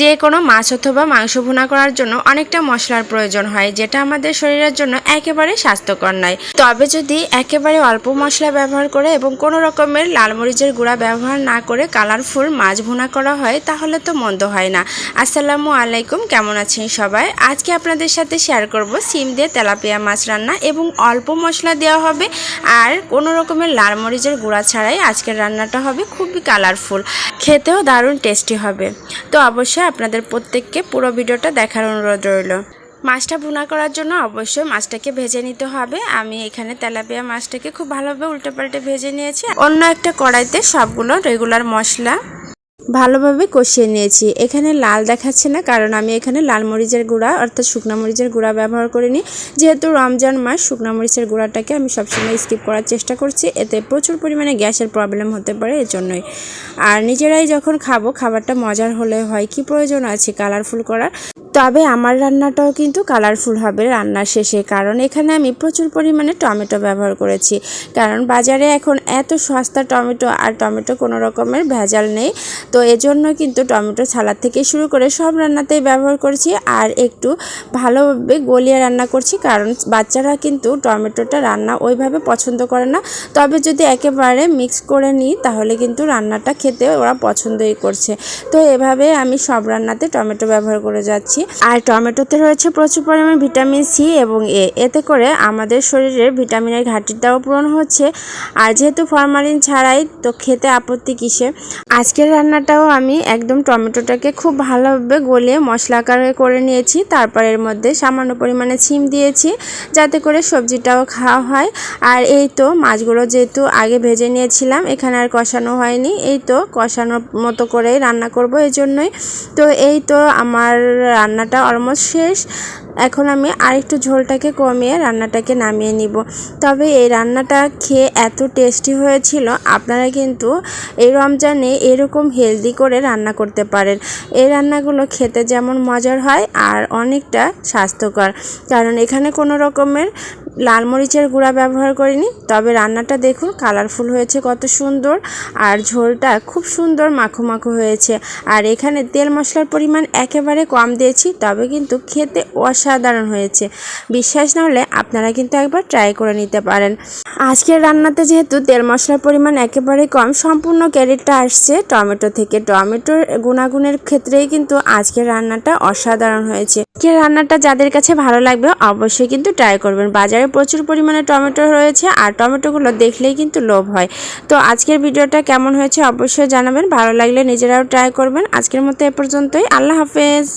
যে কোনো মাছ অথবা মাংস ভুনা করার জন্য অনেকটা মশলার প্রয়োজন হয়, যেটা আমাদের শরীরের জন্য একেবারে স্বাস্থ্যকর নয়। তবে যদি একেবারে অল্প মশলা ব্যবহার করে এবং কোনো রকমের লাল মরিচের গুঁড়া ব্যবহার না করে কালারফুল মাছ ভুনা করা হয়, তাহলে তো মন্দ হয় না। আসসালামু আলাইকুম, কেমন আছেন সবাই? আজকে আপনাদের সাথে শেয়ার করব সিম দিয়ে তেলাপিয়া মাছ রান্না এবং অল্প মশলা দেওয়া হবে আর কোনো রকমের লাল মরিচের গুঁড়া ছাড়াই আজকের রান্নাটা হবে খুবই কালারফুল খেতেও দারুণ টেস্টি হবে। তো অবশ্যই আপনাদের প্রত্যেককে পুরো ভিডিওটা দেখার অনুরোধ রইল। মাছটা ভুনা করার জন্য অবশ্যই মাছটাকে ভেজে নিতে হবে। আমি এখানে তেলাপিয়া মাছটাকে খুব ভালোভাবে উল্টে পাল্টে ভেজে নিয়েছি। অন্য একটা কড়াইতে সবগুলো রেগুলার মশলা ভালোভাবে কষিয়ে নিয়েছি। এখানে লাল দেখাচ্ছে না, কারণ আমি এখানে লাল মরিচের গুঁড়া, অর্থাৎ শুকনো মরিচের গুঁড়া ব্যবহার করিনি। যেহেতু রমজান মাস, শুকনো মরিচের গুঁড়াটাকে আমি সবসময় স্কিপ করার চেষ্টা করছি। এতে প্রচুর পরিমাণে গ্যাসের প্রবলেম হতে পারে এর জন্যই আর নিজেরাই যখন খাব, খাবারটা মজার হলে হয়, কি প্রয়োজন আছে কালারফুল করার? তবে আমার রান্নাটাও কিন্তু কালারফুল হবে রান্নার শেষে, কারণ এখানে আমি প্রচুর পরিমাণে টমেটো ব্যবহার করেছি। কারণ বাজারে এখন এত সস্তা টমেটো আর টমেটো কোনো রকমের ভেজাল নেই, তো এজন্য কিন্তু টমেটো সালাদ থেকে শুরু করে সব রান্নাতেই ব্যবহার করছি আর একটু ভালোভাবে গলিয়ে রান্না করছি, কারণ বাচ্চারা কিন্তু টমেটোটা রান্না ওইভাবে পছন্দ করে না। তবে যদি একেবারে মিক্স করে নিই, তাহলে কিন্তু রান্নাটা খেতে ওরা পছন্দই করছে। তো এভাবে আমি সব রান্নাতে টমেটো ব্যবহার করে যাচ্ছি। আর টমেটোতে রয়েছে প্রচুর পরিমাণে ভিটামিন সি এবং এ, এতে করে আমাদের শরীরের ভিটামিনের ঘাটতিটাও পূরণ হচ্ছে। আর যেহেতু ফরমালিন ছাড়াই, তো খেতে আপত্তি কিসে? আজকের রান্নাটাও আমি একদম টমেটোটাকে খুব ভালোভাবে গলিয়ে মশলা আকারে করে নিয়েছি। তারপর এর মধ্যে সামান্য পরিমাণে ছিম দিয়েছি, যাতে করে সবজিটাও খাওয়া হয়। আর এই তো মাছগুলো যেহেতু আগে ভেজে নিয়েছিলাম, এখানে আর কষানো হয়নি। এই তো কষানোর মতো করেই রান্না করব এই জন্যই তো এই তো আমার রান্নাটা অলমোস্ট শেষ। এখন আমি আরেকটু ঝোলটাকে কমিয়ে রান্নাটাকে নামিয়ে নিব। তবে এই রান্নাটা খেয়ে এত টেস্টি হয়েছিল, আপনারা কিন্তু এই রমজানে এরকম হেলদি করে রান্না করতে পারেন। এই রান্নাগুলো খেতে যেমন মজার হয় আর অনেকটা স্বাস্থ্যকর। কারণ এখানে কোনো রকমের লাল মরিচের গুঁড়া ব্যবহার করিনি, তবে রান্নাটা দেখুন কালারফুল হয়েছে কত সুন্দর আর ঝোলটা খুব সুন্দর মাখো মাখো হয়েছে। আর এখানে তেল মশলার পরিমাণ একেবারে কম দিয়েছি, তবে কিন্তু খেতে অসাধারণ হয়েছে। বিশ্বাস না হলে আপনারা কিন্তু একবার ট্রাই করে নিতে পারেন। আজকের রান্নাতে যেহেতু তেল মশলার পরিমাণ একেবারে কম, সম্পূর্ণ ক্যারেটটা আসছে টমেটো থেকে। টমেটোর গুণাগুণের ক্ষেত্রেই কিন্তু আজকের রান্নাটা অসাধারণ হয়েছে। আজকের রান্নাটা যাদের কাছে ভালো লাগবে অবশ্যই কিন্তু ট্রাই করবেন। বাজারে প্রচুর পরিমাণে টমেটো রয়েছে আর টমেটোগুলো দেখলেই কিন্তু লোভ হয়। তো আজকের ভিডিওটা কেমন হয়েছে অবশ্যই জানাবেন। ভালো লাগলে নিজেরাও ট্রাই করবেন। আজকের মতো এ পর্যন্তই। আল্লাহ হাফেজ।